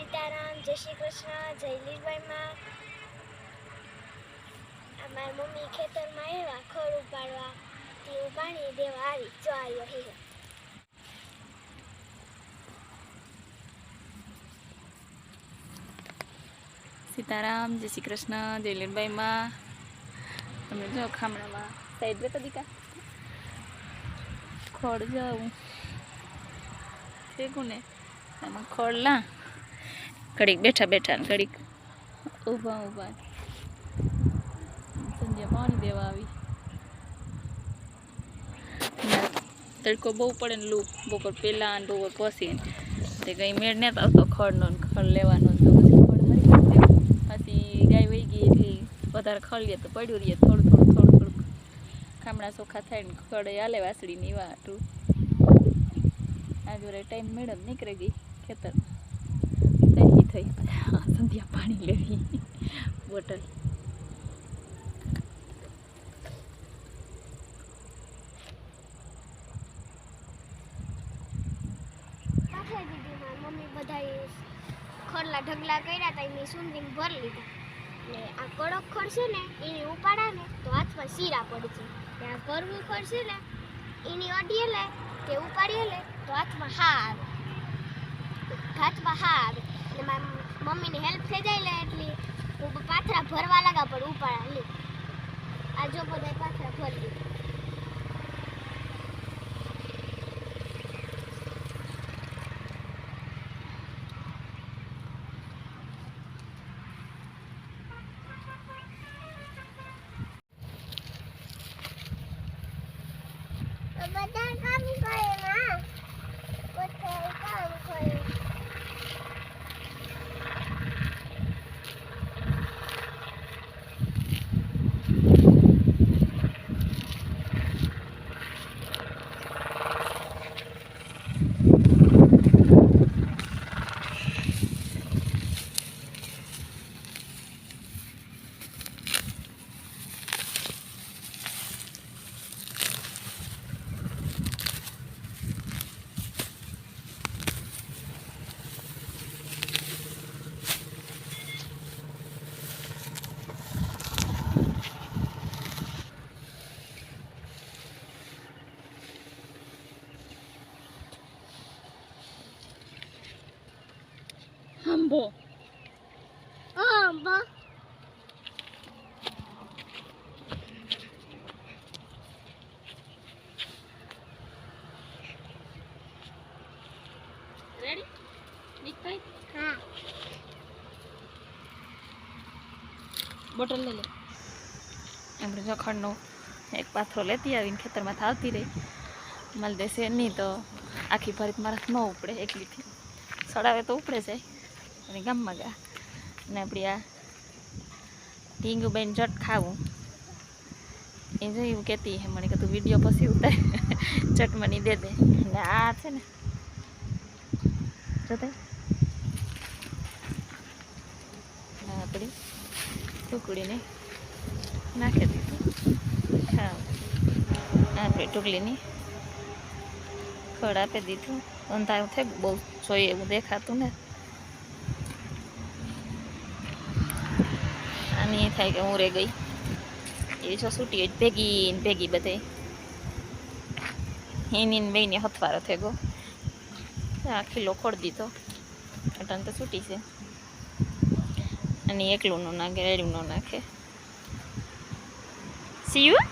સીતારામ, જય શ્રી કૃષ્ણ, જય લીલભાઈમાં અમારી મમ્મી ખેતરમાં આવ્યા ખોળ ઉપાડવા, તે ઉપાડી દેવા આવી, જો આવ્યો હે સીતારામ, જય શ્રી કૃષ્ણ, જય લીલબાઈમાં તમે જો ખામણામાં સાઈડ બેતા દીકા. ખોડ જાઉં. ફેંકું ને. એમાં ખોડ લા ઘડીક બેઠા બેઠા ને ઘડીક ઊભા ઊભા. સંધ્યા પાણી દેવા આવી. તડકો બહુ પડે ને લૂ બપોર પહેલાં અને બપોર પછી તે કંઈ મેળ ને આવતો ખડનો ને ખડ લેવાનો તો પછી ખડ હરી પછી ગાય વહી ગઈ એટલે વધારે ખળીએ તો પડ્યું રહીએ થોડું થોડું થોડું થોડું. ખામણા ચોખ્ખા થાય ને ખડે હાલે વાસળીની એવા આજે ટાઈમ મેડમ નીકળી ગઈ ખેતર તૈયારી થઈ સંધ્યા પાણી લેવી બોટલ. ખોરલા ઢગલા કર્યા હતા એની સુંદરી ભરી લીધા. એટલે આ કડક છે ને, એની ઉપાડા ને તો હાથમાં શીરા પડશે ને આ ભરવું ખડ છે ને, એની અડીએ લે કે ઉપાડીએ લે તો હાથમાં હા હાથમાં હા આવે એટલે મારી મમ્મીની હેલ્પ થઈ જાય લે એટલી હું પાથરા ભરવા લાગા પણ ઉપાડા લી આ જો બધા પાથરા ભરી લીધા બધા કામ કરે આંબો હા બા રેડી નીકળ હા બોટલ લઈ લે આપણે જખડનો એક પાથરો લેતી આવીને ખેતરમાં આવતી રહી માલ દેશે નહીં તો આખી ભરીત મારા ન ઉપડે એકલીથી સડાવે તો ઉપડે જાય અને ગામમાં ગયા. અને આપણી આ ઢીંગુબાઈને ચટ ખાવું. એ જો એવું કહેતી હે, મને કે તું વીડિયો પછી ઉતાર. ચટમની દે દે. અને આ છે ને. જોતે? આપણી ટુકડીને નાખી દીધું. હા. આપણે ટુકડીની ખડ આપી દીધું. અંધારું થાય, બહુ જોઈએ એવું દેખાતું ને. એ થાય કે હું રહી ગઈ. એ જો હોય ભેગી ને ભેગી બધે. એની ને બેની હથવારો થઈ ગયો. આ કિલો ખોડી દીધો. અટન તો છૂટી છે. અને એકલું નો નાખે રેડું નો નાખે. સીયું